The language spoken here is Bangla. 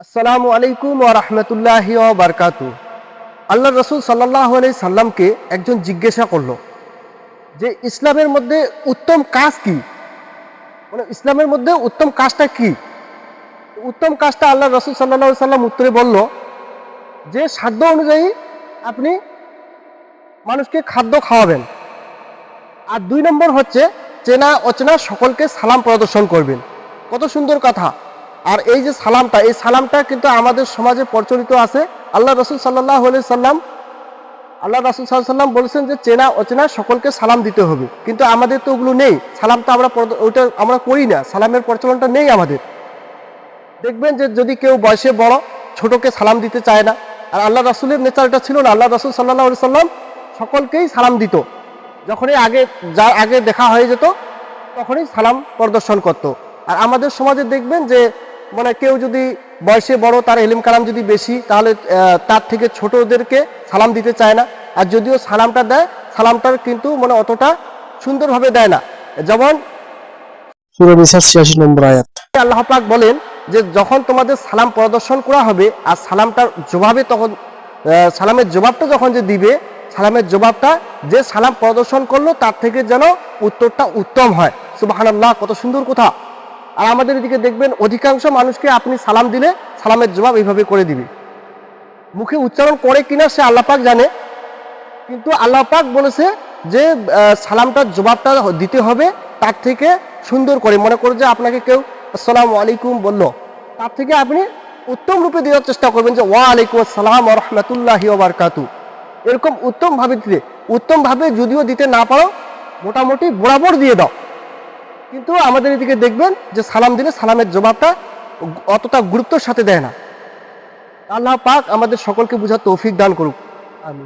আসসালামু আলাইকুম ওয়া রাহমাতুল্লাহি বারাকাতু। আল্লাহ রসুল সাল্লাল্লাহু আলাইহি সাল্লামকে একজন জিজ্ঞাসা করল যে, ইসলামের মধ্যে উত্তম কাজ কি? মানে ইসলামের মধ্যে উত্তম কাজটা কি? উত্তম কাজটা আল্লাহ রসুল সাল্লাহ সাল্লাম উত্তরে বলল যে, সাধ্য অনুযায়ী আপনি মানুষকে খাদ্য খাওয়াবেন। আর দুই নম্বর হচ্ছে, চেনা অচেনা সকলকে সালাম প্রদর্শন করবেন। কত সুন্দর কথা। আর এই যে সালামটা, এই সালামটা কিন্তু আমাদের সমাজে প্রচলিত আছে। আল্লাহ রসুল সাল্লাহ সাল্লাম, আল্লাহ রাসুল সাল্লাম বলেছেন যে চেনা অচেনা সকলকে সালাম দিতে হবে। কিন্তু আমাদের তো ওগুলো নেই। সালামটা আমরা ওইটা আমরা করি না। সালামের প্রচলনটা নেই আমাদের। দেখবেন যে যদি কেউ বয়সে বড়, ছোটকে সালাম দিতে চায় না। আর আল্লাহ রাসুলের নেচারটা ছিল না। আল্লাহ রাসুল সাল্লাহ সাল্লাম সকলকেই সালাম দিত। যখনই আগে যা, আগে দেখা হয়ে যেত, তখনই সালাম প্রদর্শন করত। আর আমাদের সমাজে দেখবেন যে মানে কেউ যদি বয়সে বড় তার এলিম কালাম যদি বেশি তাহলে তার থেকে ছোটদেরকে সালাম দিতে চায় না। আর যদিও সালামটা দেয় সালামটার কিন্তু মানে অতটা সুন্দরভাবে দেয় না। যেমন নম্বর আয়াত। আল্লাহ পাক বলেন যে যখন তোমাদের সালাম প্রদর্শন করা হবে আর সালামটার জবাবে তখন সালামের জবাবটা যখন যে দিবে সালামের জবাবটা যে সালাম প্রদর্শন করল তার থেকে যেন উত্তরটা উত্তম হয়। সুবাহানাল্লাহ কত সুন্দর কথা। আর আমাদের এদিকে দেখবেন অধিকাংশ মানুষকে আপনি সালাম দিলে সালামের জবাব এইভাবে করে দিবে। মুখে উচ্চারণ করে কিনা সে আল্লাহ পাক জানে, কিন্তু আল্লাহ পাক বলেছে যে সালামটার জবাবটা দিতে হবে, তার থেকে সুন্দর করে। মনে করো যে আপনাকে কেউ আসসালামু আলাইকুম বলল, তার থেকে আপনি উত্তম রূপে দেওয়ার চেষ্টা করবেন যে ওয়া আলাইকুম আসসালাম রহমতুল্লাহি ওবারকাতু এরকম উত্তম ভাবে দিতে উত্তমভাবে যদিও দিতে না পারো, মোটামুটি বরাবর দিয়ে দাও। কিন্তু আমাদের এদিকে দেখবেন যে সালাম দিলে সালামের জবাবটা অতটা গুরুত্বের সাথে দেয় না। আল্লাহ পাক আমাদের সকলকে বোঝার তৌফিক দান করুক। আমি